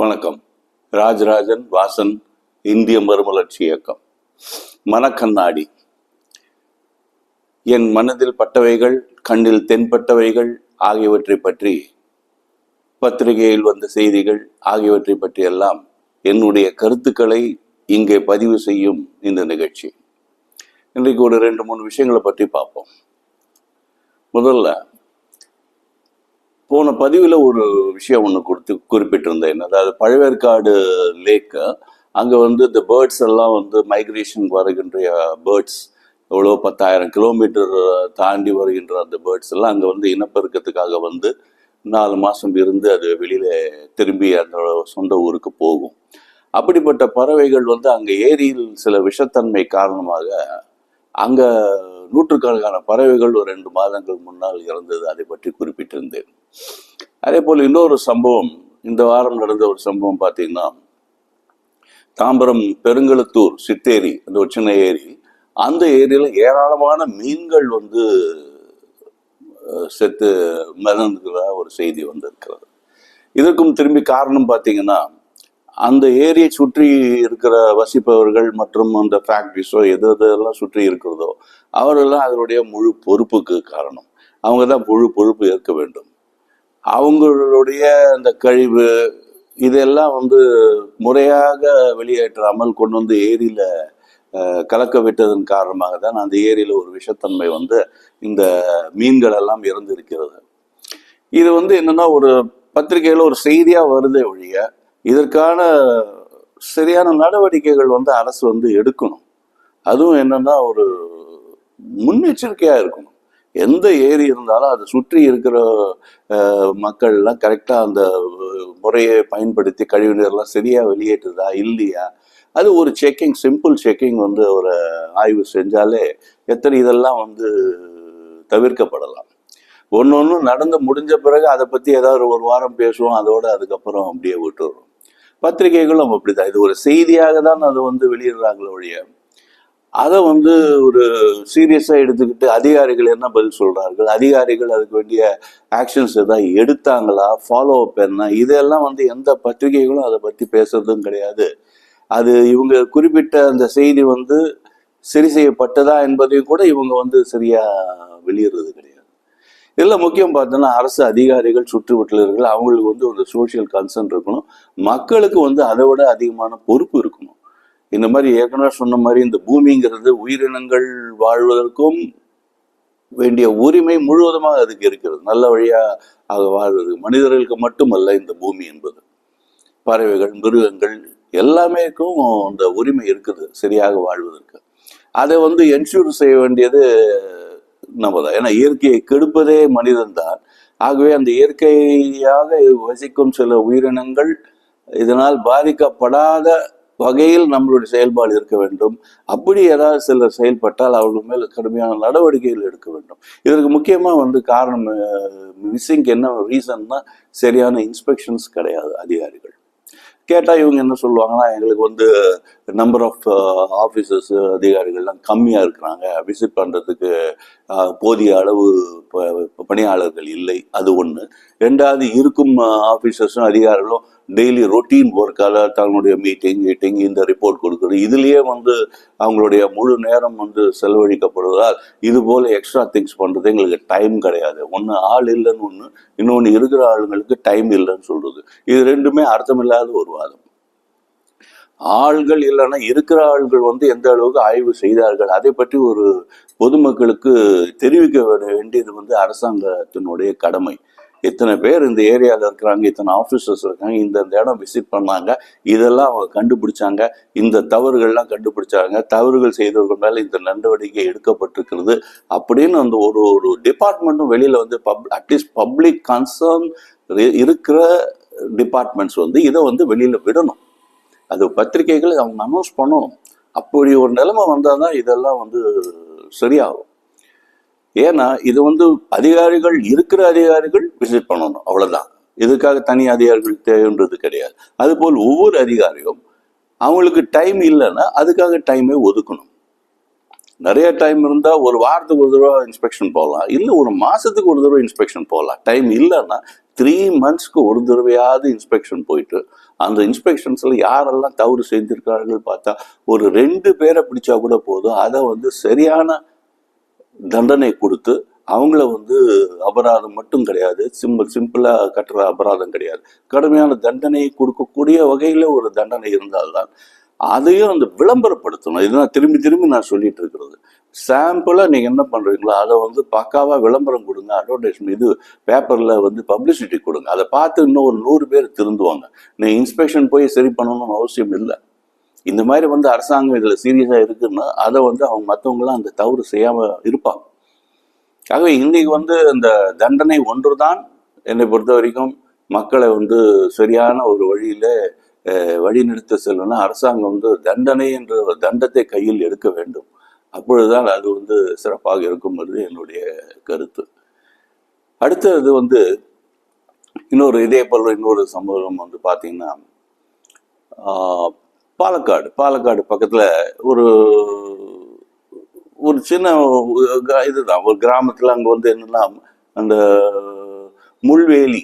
வணக்கம். ராஜராஜன் வாசன் இந்திய மறுமலர்ச்சி இயக்கம். மனக்கண்ணாடி. என் மனதில் பட்டவைகள் கண்ணில் தென்பட்டவைகள் ஆகியவற்றை பற்றி பத்திரிகையில் வந்த செய்திகள் ஆகியவற்றை பற்றியெல்லாம் என்னுடைய கருத்துக்களை இங்கே பதிவு செய்யும் இந்த நிகழ்ச்சி. இன்றைக்கு ஒரு ரெண்டு மூணு விஷயங்களை பற்றி பார்ப்போம். முதல்ல போன பதிவில் ஒரு விஷயம் ஒன்று கொடுத்து குறிப்பிட்டிருந்தேன். அதாவது பழவேற்காடு லேக்கு அங்கே வந்து இந்த பேர்ட்ஸ் எல்லாம் வந்து மைக்ரேஷன் வருகின்ற பேர்ட்ஸ் எவ்வளோ பத்தாயிரம் கிலோமீட்டர் தாண்டி வருகின்ற அந்த பேர்ட்ஸ் எல்லாம் அங்கே வந்து இனப்பெருக்கத்துக்காக வந்து நாலு மாதம் இருந்து அது வெளியில் திரும்பி அந்த சொந்த ஊருக்கு போகும். அப்படிப்பட்ட பறவைகள் வந்து அங்கே ஏரியில் சில விஷத்தன்மை காரணமாக அங்கே நூற்றுக்கணக்கான பறவைகள் ஒரு ரெண்டு மாதங்கள் முன்னால் இறந்தது அதை பற்றி குறிப்பிட்டிருந்தேன். அதே போல் இன்னொரு சம்பவம் இந்த வாரம் நடந்த ஒரு சம்பவம் பார்த்தீங்கன்னா தாம்பரம் பெருங்கலத்தூர் சித்தேரி அந்த ஒரு சின்ன ஏரி அந்த ஏரியில் ஏராளமான மீன்கள் வந்து செத்து மிதந்துக்கிற ஒரு செய்தி வந்திருக்கிறது. இதற்கும் திரும்பி காரணம் பார்த்தீங்கன்னா அந்த ஏரியை சுற்றி இருக்கிற வசிப்பவர்கள் மற்றும் அந்த ஃபேக்ட்ரிஸோ எது எதெல்லாம் சுற்றி இருக்கிறதோ அவரெல்லாம் அதனுடைய முழு பொறுப்புக்கு காரணம். அவங்க தான் முழு பொறுப்பு ஏற்க வேண்டும். அவங்களுடைய அந்த கழிவு இதெல்லாம் வந்து முறையாக வெளியேற்றாமல் கொண்டு வந்து ஏரியில் கலக்க விட்டதன் காரணமாக தான் அந்த ஏரியில் ஒரு விஷத்தன்மை வந்து இந்த மீன்கள் எல்லாம் இறந்திருக்கிறது இது வந்து என்னன்னா ஒரு பத்திரிகையில் ஒரு செய்தியாக வருதே ஒழிய இதற்கான சரியான நடவடிக்கைகள் வந்து அரசு வந்து எடுக்கணும். அதுவும் என்னன்னா ஒரு முன்னெச்சரிக்கையா இருக்கணும். எந்த ஏரி இருந்தாலும் அதை சுற்றி இருக்கிற மக்கள்லாம் கரெக்டாக அந்த முறையை பயன்படுத்தி கழிவுநீர்லாம் சரியா வெளியேற்றுதா இல்லையா? அது ஒரு செக்கிங் சிம்பிள் செக்கிங் வந்து ஒரு ஆய்வு செஞ்சாலே எத்தனை இதெல்லாம் வந்து தவிர்க்கப்படலாம். ஒன்று ஒன்று நடந்து முடிஞ்ச பிறகு அதை பற்றி ஏதாவது ஒரு வாரம் பேசுவோம் அதோட அதுக்கப்புறம் அப்படியே விட்டுடுறோம் பத்திரிகைகளும் அப்படிதான். இது ஒரு செய்தியாக தான் அதை வந்து வெளியிடுறாங்களே ஒழிய அதை வந்து ஒரு சீரியஸாக எடுத்துக்கிட்டு அதிகாரிகள் என்ன பதில் சொல்கிறார்கள் அதிகாரிகள் அதுக்கு வேண்டிய ஆக்ஷன்ஸ் எதாவது எடுத்தாங்களா? ஃபாலோ அப் என்ன? இதெல்லாம் வந்து எந்த பத்திரிகைகளும் அதை பற்றி பேசுறதும் கிடையாது. அது இவங்க குறிப்பிட்ட அந்த செய்தி வந்து சரி செய்யப்பட்டதா என்பதையும் கூட இவங்க வந்து சரியாக வெளியிடுறது கிடையாது. இதில் முக்கியம் பார்த்தோன்னா அரசு அதிகாரிகள் சுற்றுவட்டாளர்கள் அவங்களுக்கு வந்து ஒரு சோஷியல் கன்சர்ன் இருக்கணும். மக்களுக்கு வந்து அதை விட அதிகமான பொறுப்பு இருக்கணும். இந்த மாதிரி ஏற்கனவே சொன்ன மாதிரி இந்த பூமிங்கிறது உயிரினங்கள் வாழ்வதற்கும் வேண்டிய உரிமை முழுவதுமாக அதுக்கு இருக்கிறது. நல்ல வழியாக அது வாழ்வது. மனிதர்களுக்கு மட்டுமல்ல இந்த பூமி என்பது. பறவைகள் மிருகங்கள் எல்லாமேக்கும் அந்த உரிமை இருக்குது சரியாக வாழ்வதற்கு. அதை வந்து என்ஷூர் செய்ய வேண்டியது நம்ம தான் ஏன்னா இயற்கையை கெடுப்பதே மனிதன் தான் ஆகவே அந்த இயற்கையாக வசிக்கும் சில உயிரினங்கள் இதனால் பாதிக்கப்படாத வகையில் நம்மளுடைய செயல்பாடு இருக்க வேண்டும். அப்படி ஏதாவது சிலர் செயல்பட்டால் அவர்கள் மேல் கடுமையான நடவடிக்கைகள் எடுக்க வேண்டும். இதற்கு முக்கியமாக வந்து காரணம் மிஸ்ஸிங்க்கு என்ன ரீசன்னா சரியான இன்ஸ்பெக்ஷன்ஸ் கிடையாது அதிகாரிகள். கேட்டால் இவங்க என்ன சொல்லுவாங்கன்னா எங்களுக்கு வந்து நம்பர் ஆஃப் ஆஃபீஸர்ஸ் அதிகாரிகள்லாம் கம்மியாக இருக்கிறாங்க. விசிட் பண்ணுறதுக்கு uh, போதிய அளவு பணியாளர்கள் இல்லை. அது ஒன்று ரெண்டாவது இருக்கும் uh, ஆஃபீஸர்ஸும் அதிகாரிகளும் டெய்லி ரொட்டீன் ஒர்க்கால் தங்களுடைய மீட்டிங் மீட்டிங் இந்த ரிப்போர்ட் கொடுக்குறது. இதுலேயே வந்து அவங்களுடைய முழு நேரம் வந்து செலவழிக்கப்படுவதால் இது போல எக்ஸ்ட்ரா திங்ஸ் பண்ணுறது எங்களுக்கு டைம் கிடையாது. ஒன்று ஆள் இல்லைன்னு ஒன்று இன்னொன்று இருக்கிற ஆளுங்களுக்கு டைம் இல்லைன்னு சொல்றது. இது ரெண்டுமே அர்த்தமில்லாத ஒரு வாதம். ஆள்கள் இல்லைன்னா இருக்கிற ஆள்கள் வந்து எந்த அளவுக்கு ஆய்வு செய்தார்கள் அதை பற்றி ஒரு பொதுமக்களுக்கு தெரிவிக்க வேண்டியது வந்து அரசாங்கத்தினுடைய கடமை. இத்தனை பேர் இந்த ஏரியாவில் இருக்கிறாங்க இத்தனை ஆஃபீஸர்ஸ் இருக்காங்க இந்த இந்த இடம் விசிட் பண்ணாங்க இதெல்லாம் அவங்க கண்டுபிடிச்சாங்க இந்த தவறுகள்லாம் கண்டுபிடிச்சாங்க தவறுகள் செய்தவர்கள் மேலே இந்த நடவடிக்கை எடுக்கப்பட்டிருக்கிறது அப்படின்னு அந்த ஒரு ஒரு டிபார்ட்மெண்ட்டும் வெளியில் வந்து pub at least public concern இருக்கிற டிபார்ட்மெண்ட்ஸ் வந்து இதை வந்து வெளியில் விடணும். அது பத்திரிகைகள் அவங்க அனௌன்ஸ் பண்ணணும். அப்படி ஒரு நிலைமை வந்தால் தான் இதெல்லாம் வந்து சரியாகும். ஏன்னா இது வந்து அதிகாரிகள் இருக்கிற அதிகாரிகள் விசிட் பண்ணணும் அவ்வளவுதான். இதுக்காக தனி அதிகாரிகள் தேவைன்றது கிடையாது. அதுபோல் ஒவ்வொரு அதிகாரியும் அவங்களுக்கு டைம் இல்லைன்னா அதுக்காக டைமே ஒதுக்கணும். நிறைய டைம் இருந்தால் ஒரு வாரத்துக்கு ஒரு தடவை இன்ஸ்பெக்ஷன் போகலாம் இல்லை ஒரு மாதத்துக்கு ஒரு தடவை இன்ஸ்பெக்ஷன் போகலாம் டைம் இல்லைன்னா த்ரீ மந்த்ஸ்க்கு ஒரு தடவையாவது இன்ஸ்பெக்ஷன் போயிட்டு அந்த இன்ஸ்பெக்ஷன்ஸில் யாரெல்லாம் தவறு செய்திருக்கார்கள் பார்த்தா ஒரு ரெண்டு பேரை பிடிச்சா கூட போதும். அதை வந்து சரியான தண்டனை கொடுத்து அவங்கள வந்து அபராதம் மட்டும் கிடையாது. சிம்பிள் சிம்பிளாக கட்டுற அபராதம் கிடையாது. கடுமையான தண்டனை கொடுக்கக்கூடிய வகையில் ஒரு தண்டனை இருந்தால்தான் அதையும் அந்த விளம்பரப்படுத்தணும். இதுதான் திரும்பி திரும்பி நான் சொல்லிட்டு இருக்கிறது. சாம்பிளாக நீங்கள் என்ன பண்ணுறீங்களோ அதை வந்து பக்காவாக விளம்பரம் கொடுங்க அட்வர்டைஸ்மெண்ட் இது பேப்பரில் வந்து பப்ளிசிட்டி கொடுங்க. அதை பார்த்து இன்னும் ஒரு நூறு பேர் திருந்துவாங்க. நீங்கள் இன்ஸ்பெக்ஷன் போய் சரி பண்ணணும்னு அவசியம் இல்லை. இந்த மாதிரி வந்து அரசாங்கம் இதில் சீரியஸாக இருக்குன்னா அதை வந்து அவங்க மற்றவங்களாம் அந்த தவறு செய்யாமல் இருப்பாங்க. ஆகவே இன்றைக்கி வந்து இந்த தண்டனை ஒன்று தான் என்னை பொறுத்த வரைக்கும் மக்களை வந்து சரியான ஒரு வழியில் வழிநிறுத்த வழிநடத்த செல்லணும்னா அரசாங்கம் வந்து தண்டனை என்ற ஒரு தண்டத்தை கையில் எடுக்க வேண்டும். அப்பொழுதுதான் அது வந்து சிறப்பாக இருக்கும்ன்றது என்னுடைய கருத்து. அடுத்தது வந்து இன்னொரு இதே போல இன்னொரு சம்பவம் வந்து பார்த்தீங்கன்னா பாலக்காடு பாலக்காடு பக்கத்தில் ஒரு ஒரு சின்ன க- இதுதான். ஒரு கிராமத்தில் அங்கே வந்து என்னன்னா அந்த முள்வேலி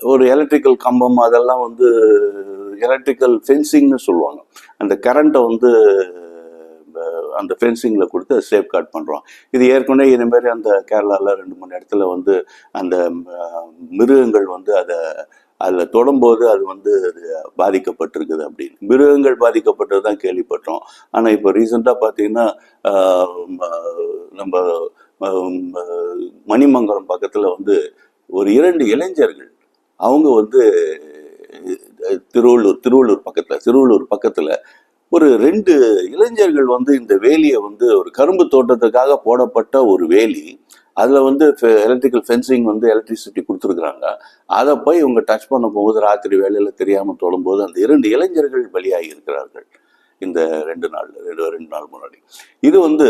ஒரு எலக்ட்ரிக்கல் கம்பம் அதெல்லாம் வந்து எலக்ட்ரிக்கல் ஃபென்சிங்னு சொல்லுவாங்க. அந்த கரண்ட்டை வந்து அந்த ஃபென்சிங்கில் கொடுத்து சேஃப் கார்ட் பண்ணுறோம் இது ஏற்கனவே இதுமாரி மாதிரி அந்த கேரளாவில் ரெண்டு மூணு இடத்துல வந்து அந்த மிருகங்கள் வந்து அதை அதில் தொடும்போது அது வந்து அது பாதிக்கப்பட்டிருக்குது அப்படின்னு. மிருகங்கள் பாதிக்கப்பட்டது தான் கேள்விப்பட்டோம். ஆனால் இப்போ ரீசெண்டாக பார்த்தீங்கன்னா நம்ம மணிமங்கலம் பக்கத்தில் வந்து ஒரு இரண்டு இளைஞர்கள் அவங்க வந்து திருவள்ளூர் திருவள்ளூர் பக்கத்தில் திருவள்ளூர் பக்கத்தில் ஒரு ரெண்டு இளைஞர்கள் வந்து இந்த வேலியை வந்து ஒரு கரும்பு தோட்டத்துக்காக போடப்பட்ட ஒரு வேலி அதில் வந்து எலக்ட்ரிக்கல் ஃபென்சிங் வந்து எலக்ட்ரிசிட்டி கொடுத்துருக்குறாங்க. அதை போய் இவங்க டச் பண்ண போகும்போது ராத்திரி வேலையில் தெரியாமல் தோழும்போது அந்த இரண்டு இளைஞர்கள் பலியாகி இருக்கிறார்கள். இந்த ரெண்டு நாள் ரெண்டு ரெண்டு நாள் முன்னாடி. இது வந்து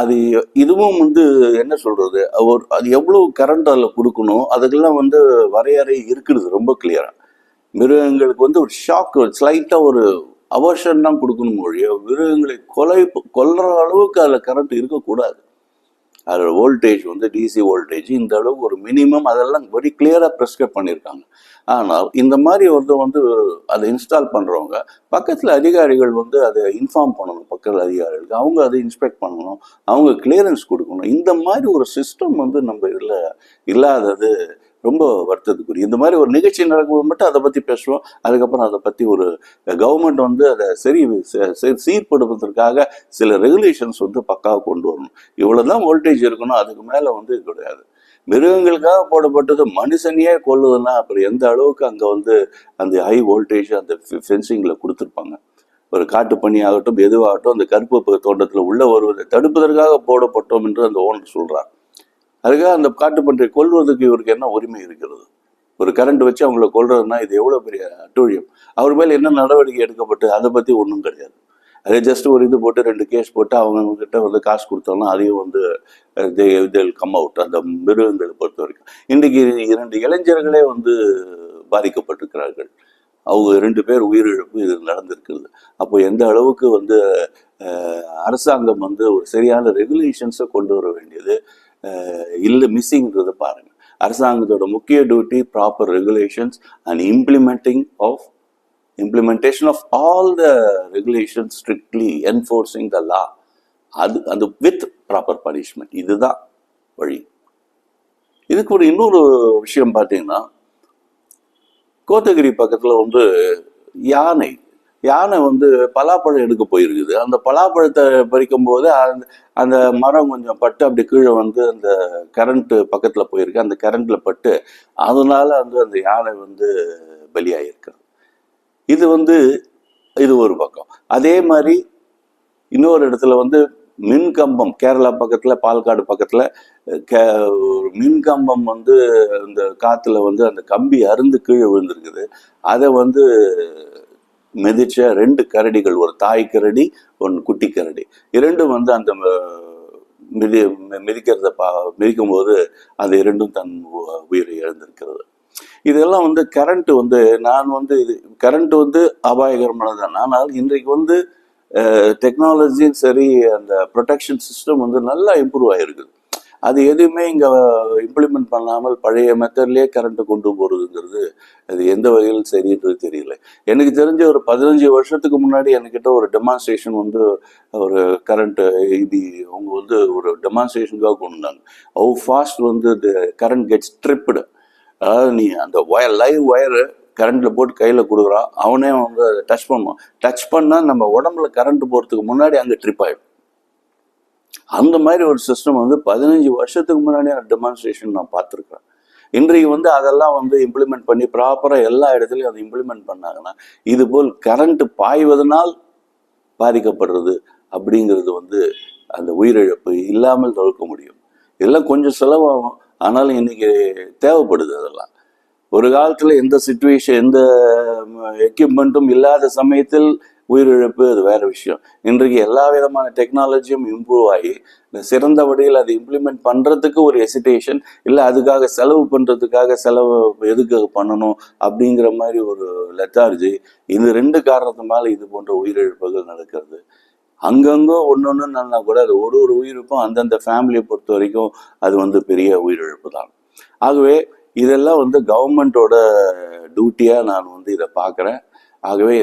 அது இதுவும் வந்து என்ன சொல்றது? ஒரு அது எவ்வளவு கரண்ட் அதில் கொடுக்கணும்? அதுக்கெல்லாம் வந்து வரையறை இருக்கிறது ரொம்ப கிளியரா மிருகங்களுக்கு வந்து ஒரு ஷாக் ஸ்லைட்டாக ஒரு அவர்ஷன் தான் கொடுக்கணும் ஒழிய மிருகங்களை கொலை கொல்ற அளவுக்கு அதில் கரண்ட் இருக்கக்கூடாது. அதில் வோல்டேஜ் வந்து டிசி வோல்டேஜ் இந்த அளவுக்கு ஒரு மினிமம் அதெல்லாம் வெரி கிளியராக ப்ரெஸ்கிரைப் பண்ணியிருக்காங்க. ஆனால் இந்த மாதிரி ஒருத்தர் வந்து அதை இன்ஸ்டால் பண்ணுறவங்க பக்கத்தில் அதிகாரிகள் வந்து அதை இன்ஃபார்ம் பண்ணணும் பக்கத்தில் அதிகாரிகளுக்கு. அவங்க அதை இன்ஸ்பெக்ட் பண்ணணும் அவங்க கிளியரன்ஸ் கொடுக்கணும். இந்த மாதிரி ஒரு சிஸ்டம் வந்து நம்ம இதில் இல்லாதது ரொம்ப வருத்தத்துக்குரிய. இந்த மாதிரி ஒரு நிகழ்ச்சி நடக்கும்போது மட்டும் அதை பற்றி பேசுவோம். அதுக்கப்புறம் அதை பற்றி ஒரு கவர்மெண்ட் வந்து அதை சரி ச- சீர்படுத்துவதற்காக சில ரெகுலேஷன்ஸ் வந்து பக்காவாக கொண்டு வரணும். இவ்வளோ தான் வோல்டேஜ் இருக்கணும் அதுக்கு மேலே வந்து கிடையாது. மிருகங்களுக்காக போடப்பட்டது மனுஷனையே கொல்லுதுன்னா அப்புறம் எந்த அளவுக்கு அங்கே வந்து அந்த ஹை வோல்டேஜ் அந்த ஃபென்சிங்கில் கொடுத்துருப்பாங்க. ஒரு காட்டு பணி ஆகட்டும் எதுவாகட்டும் அந்த கருப்பு தோட்டத்தில் உள்ள வருவதை தடுப்பதற்காக போடப்பட்டோம் என்று அந்த ஓனர் சொல்கிறான் அதுக்காக அந்த காட்டு பன்றியை கொல்வதற்கு இவருக்கு என்ன உரிமை இருக்கிறது? ஒரு கரண்ட் வச்சு அவங்கள கொல்றதுன்னா இது எவ்வளோ பெரிய அட்டூழியம்? அவர் மேலே என்ன நடவடிக்கை எடுக்கப்பட்டு அதை பற்றி ஒன்றும் கிடையாது. அதே ஜஸ்ட் ஒரு இது போட்டு ரெண்டு கேஸ் போட்டு அவங்கக்கிட்ட வந்து காசு கொடுத்தாலும் அதையும் வந்து தேல் கம் அவுட் அந்த மிருகங்களை பொறுத்த வரைக்கும் இன்றைக்கு இரண்டு இளைஞர்களே வந்து பாதிக்கப்பட்டிருக்கிறார்கள். அவங்க ரெண்டு பேர் உயிரிழப்பு இது நடந்திருக்கிறது. அப்போ எந்த அளவுக்கு வந்து அரசாங்கம் வந்து ஒரு சரியான ரெகுலேஷன்ஸை கொண்டு வர வேண்டியது? இல்லை மிஸ்ஸிங்கிறத பாருங்கள் அரசாங்கத்தோட முக்கிய duty proper regulations and implementing of implementation of all the regulations strictly enforcing the law அது அது வித் ப்ராப்பர் பனிஷ்மெண்ட் இதுதான் வழி. இதுக்கு ஒரு இன்னொரு விஷயம் பார்த்தீங்கன்னா கோத்தகிரி பக்கத்தில் வந்து யானை யானை வந்து பலாப்பழம் எடுக்க போயிருக்குது. அந்த பலாப்பழத்தை பறிக்கும் போது அந்த அந்த மரம் கொஞ்சம் பட்டு அப்படி கீழே வந்து அந்த கரண்ட்டு பக்கத்தில் போயிருக்கு. அந்த கரண்ட்ல பட்டு அதனால வந்து அந்த யானை வந்து பலியாகிருக்கு இது வந்து இது ஒரு பக்கம். அதே மாதிரி இன்னொரு இடத்துல வந்து மின் கம்பம் கேரளா பக்கத்தில் பால்காடு பக்கத்தில் கே ஒரு மின் கம்பம் வந்து இந்த காற்றுல வந்து அந்த கம்பி அருந்து கீழே விழுந்திருக்குது. அதை வந்து மிதிச்ச ரெண்டு கரடிகள் ஒரு தாய் கரடி ஒன்று குட்டி கரடி. இரண்டும் வந்து அந்த மிதி மிதிக்கிறத பா மிதிக்கும் போது அந்த இரண்டும் தன் உயிரை இழந்திருக்கிறது. இதெல்லாம் வந்து கரண்ட் வந்து நான் வந்து இது கரண்ட் வந்து அபாயகரமானது தான் ஆனால் இன்றைக்கு வந்து டெக்னாலஜியும் சரி அந்த ப்ரொடெக்ஷன் சிஸ்டம் வந்து நல்லா இம்ப்ரூவ் ஆகிருக்குது அது எதுவுமே இங்கே இம்ப்ளிமெண்ட் பண்ணாமல் பழைய மெத்தட்லேயே கரண்ட்டை கொண்டு போகிறதுங்கிறது அது எந்த வகையில் சரின்றது தெரியல. எனக்கு தெரிஞ்ச ஒரு பதினஞ்சு வருஷத்துக்கு முன்னாடி என்கிட்ட ஒரு டெமான்ஸ்ட்ரேஷன் வந்து ஒரு கரண்ட் இது அவங்க வந்து ஒரு டெமான்ஸ்ட்ரேஷனுக்காக கொண்டு வந்தாங்க. ஹவு ஃபாஸ்ட் வந்து கரண்ட் கெட்ஸ் ட்ரிப்டு அதாவது நீ அந்த ஒயர் லைவ் ஒயரு கரண்ட்டில் போட்டு கையில் கொடுக்குறான் அவனே வந்து அதை டச் பண்ணுவான். டச் பண்ணால் நம்ம உடம்புல கரண்ட் போகிறதுக்கு முன்னாடி அங்கே ட்ரிப் ஆகிடும் அந்த மாதிரி ஒரு சிஸ்டம் வந்து பதினஞ்சு வருஷத்துக்கு முன்னாடி டெமான்ஸ்ட்ரேஷன் நான் பார்த்துருக்குறேன். இன்றைக்கு வந்து அதெல்லாம் வந்து இம்ப்ளிமெண்ட் பண்ணி ப்ராப்பராக எல்லா இடத்துலையும் அதை இம்ப்ளிமெண்ட் பண்ணாங்கன்னா இது போல் கரண்ட் பாய்வதனால் பாதிக்கப்படுறது அப்படிங்கிறது வந்து அந்த உயிரிழப்பு இல்லாமல் தவிர்க்க முடியும். எல்லாம் கொஞ்சம் செலவாகும். ஆனாலும் இன்னைக்கு தேவைப்படுது அதெல்லாம். ஒரு காலத்தில் எந்த சுச்சுவேஷன் எந்த எக்யூப்மெண்ட்டும் இல்லாத சமயத்தில் உயிரிழப்பு அது வேற விஷயம். இன்றைக்கு எல்லா விதமான டெக்னாலஜியும் இம்ப்ரூவ் ஆகி சிறந்த வழியில் அதை இம்ப்ளிமெண்ட் பண்ணுறதுக்கு ஒரு எசிடேஷன் இல்லை அதுக்காக செலவு பண்ணுறதுக்காக செலவு எதுக்கு பண்ணணும் அப்படிங்கிற மாதிரி ஒரு லெத்தார்ஜி இது ரெண்டு காரணத்தினால இது போன்ற உயிரிழப்புகள் நடக்கிறது. அங்கங்கே ஒன்று ஒன்று நல்லா கூட அது ஒரு ஒரு உயிரிழப்பும் அந்தந்த ஃபேமிலியை பொறுத்த வரைக்கும் அது வந்து பெரிய உயிரிழப்பு தான். ஆகவே இதெல்லாம் வந்து கவர்மெண்ட்டோட டியூட்டியாக நான் வந்து இதை பார்க்குறேன். ஆகவே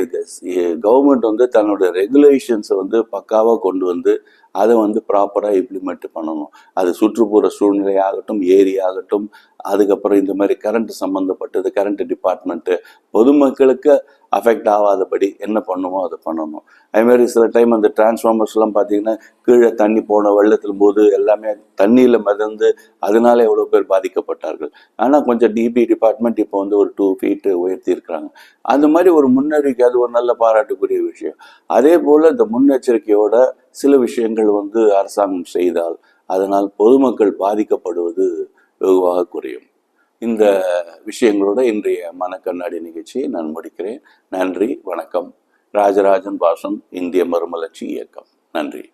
கவர்மெண்ட் வந்து தன்னோட ரெகுலேஷன்ஸை வந்து பக்காவாக கொண்டு வந்து அதை வந்து ப்ராப்பராக இம்ப்ளிமெண்ட் பண்ணணும். அது சுற்றுப்புற சூழ்நிலை ஆகட்டும் ஏரி ஆகட்டும் அதுக்கப்புறம் இந்த மாதிரி கரண்ட் சம்மந்தப்பட்டது கரண்ட் டிபார்ட்மெண்ட்டு பொதுமக்களுக்கு அஃபெக்ட் ஆகாதபடி என்ன பண்ணுமோ அதை பண்ணணும். அதுமாரி சில டைம் அந்த டிரான்ஸ்ஃபார்மர்ஸ்லாம் பார்த்தீங்கன்னா கீழே தண்ணி போன வெள்ளத்தில் போது எல்லாமே தண்ணியில் மிதந்து அதனால எவ்வளோ பேர் பாதிக்கப்பட்டார்கள். ஆனால் கொஞ்சம் டிபி டிபார்ட்மெண்ட் இப்போ வந்து ஒரு டூ ஃபீட்டு உயர்த்தி இருக்கிறாங்க. அந்த மாதிரி ஒரு முன்னறிக்கை அது ஒரு நல்ல பாராட்டுக்குரிய விஷயம். அதே போல் இந்த முன்னெச்சரிக்கையோட சில விஷயங்கள் வந்து அரசாங்கம் செய்தால் அதனால் பொதுமக்கள் பாதிக்கப்படுவது வெகுவாக குறையும். இந்த விஷயங்களோட இன்றைய மனக்கண்ணாடி நிகழ்ச்சியை நான் முடிக்கிறேன். நன்றி வணக்கம். ராஜராஜன் பாசம் இந்திய மறுமலர்ச்சி இயக்கம். நன்றி.